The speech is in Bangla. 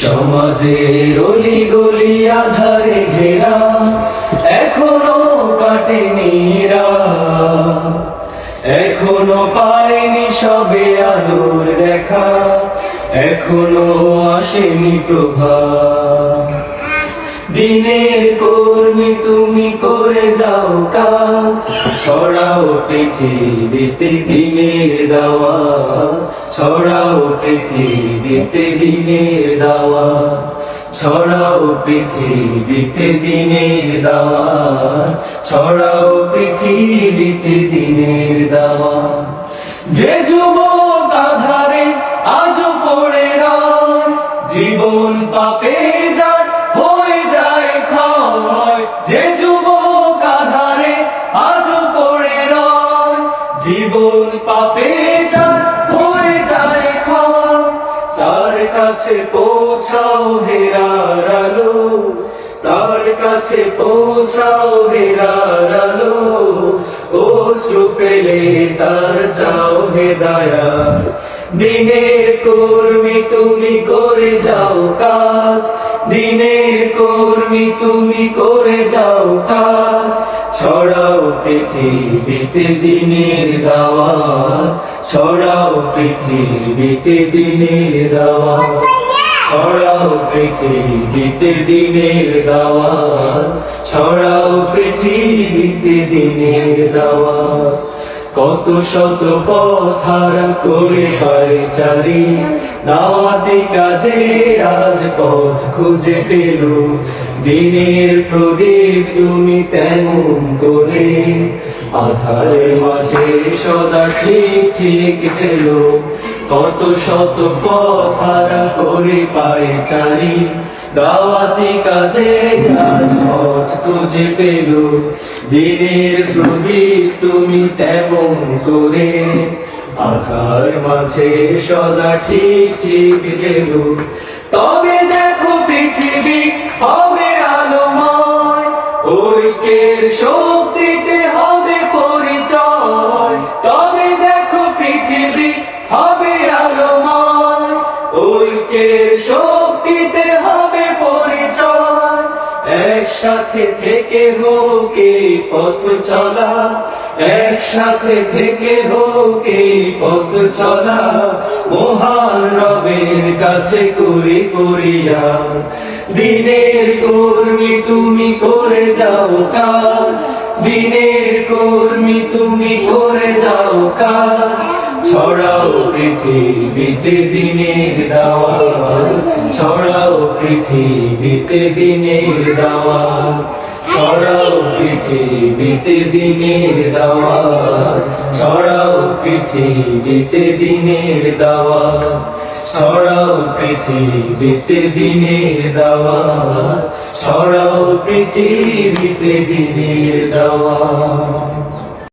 সমাজের অলি গলি আধারে ঘেরা, এখনও কাটেনি। এখনও পায়নি সবে আলোর দেখা, এখনও আসেনি প্রভা দিনের কর্মী তুমি করে যাও কাজ, ছড়াও পৃথিবীতে দিনের দাওয়া ছড়াও পৃথিবীতে দিনের দাওয়া। ছড়াও পৃথিবীতে দিনের দাওয়া। ছড়াও পৃথিবীতে দিনের দাওয়া। যে যুবক আধারে আজও পড়ে জীবন পাপে কাছে পৌঁছাও হেরার আলো তার কাছে পৌঁছাও হেরার আলো ও ফেলে তার চাও হেদায়া দিনের কর্মী তুমি করে যাও কাজ। দিনের কর্মী তুমি করে যাও পৃথিবীতে দিনের দাওয়াত, ছড়াও পৃথিবীতে দিনের দাওয়াত, ছড়াও পৃথিবীতে দিনের দাওয়াত, ছড়াও পৃথিবীতে দিনের দাওয়া কত শত পথারা করে পারে চারি। দাওয়াতি কাজে আজ পথ খুঁজে পেল। দিনের প্রদীপ তুমি তেমন করে। আধারের মাঝে সদা ঠিক ঠিক ছিল। কত শত পথারা করে পায়ে চারি। দাওয়াতি কাজে আজ খুঁজে পেল। দিনের প্রদীপ তুমি তেমন করে আকার মাঝে সদা ঠিক ঠিক যেন। তবে দেখো পৃথিবী হবে আলোময়, ঐক্যের শক্তিতে একসাথে থেকে হোক পথ চলা, একসাথে থেকে হোক পথ চলা, মহান রবের কাছে করি ফরিয়া, দিনের কর্মী তুমি করে যাও কাজ, দিনের কর্মী তুমি করে পৃথিবীতে দিনের দাওয়া ছড়াও পৃথিবীতে দিনের দাওয়া ছড়াও পৃথিবীতে দিনের দাওয়া ছড়াও পৃথিবীতে দিনের দাওয়া ছড়াও পৃথিবীতে দিনের দাওয়া ছড়াও পৃথিবীতে দিনের দাওয়া